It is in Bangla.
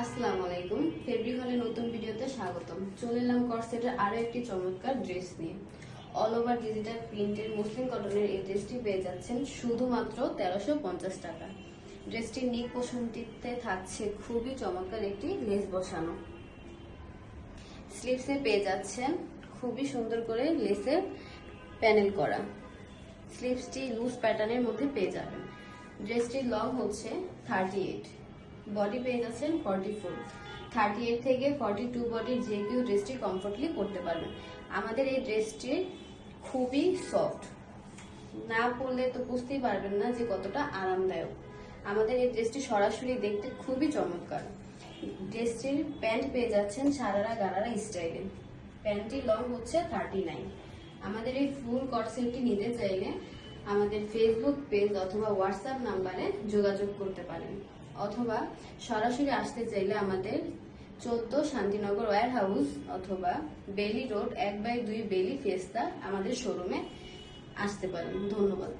আসসালামু আলাইকুম। ফেব্রিক হলে নতুন ভিডিওতে স্বাগতম। চলে এলাম কর্সেটের আরও একটি চমৎকার ড্রেস নিয়ে। অল ওভার ডিজিটাল প্রিন্টের মুসলিম কটনের এই ড্রেসটি পেয়ে যাচ্ছেন শুধুমাত্র তেরোশো পঞ্চাশ টাকা। ড্রেসটির নিক পোষণটিতে থাকছে খুবই চমৎকার একটি লেস বসানো। স্লিভসে পেয়ে যাচ্ছেন খুবই সুন্দর করে লেসের প্যানেল করা। স্লিভসটি লুজ প্যাটার্নের মধ্যে পেয়ে যাবেন। ড্রেসটির লং হচ্ছে থার্টি এইট বডি পেয়ে যাচ্ছেন ফর্টি ফোর থার্টি এইট থেকে ফর্টি টু বডির যে কেউ ড্রেসটি কমফোর্টলি করতে পারবেন আমাদের এই ড্রেসটি খুবই সফট না পরলে তো বুঝতেই পারবেন না যে কতটা আরামদায়ক। আমাদের এই ড্রেসটি সরাসরি দেখতে খুবই চমৎকার। ড্রেসটির প্যান্ট পেয়ে যাচ্ছেন সারারা গারারা স্টাইলে প্যান্টটির লং হচ্ছে থার্টি নাইন আমাদের এই ফুল কটসেটটি নিতে চাইলে আমাদের ফেসবুক পেজ অথবা হোয়াটসঅ্যাপ নাম্বারে যোগাযোগ করতে পারেন। অথবা সরাসরি আসতে চাইলে আমাদের চোদ্দ শান্তিনগর ওয়ার হাউস অথবা বেলি রোড এক বাই দুই বেলি ফেস্তা আমাদের শোরুমে আসতে পারেন। ধন্যবাদ।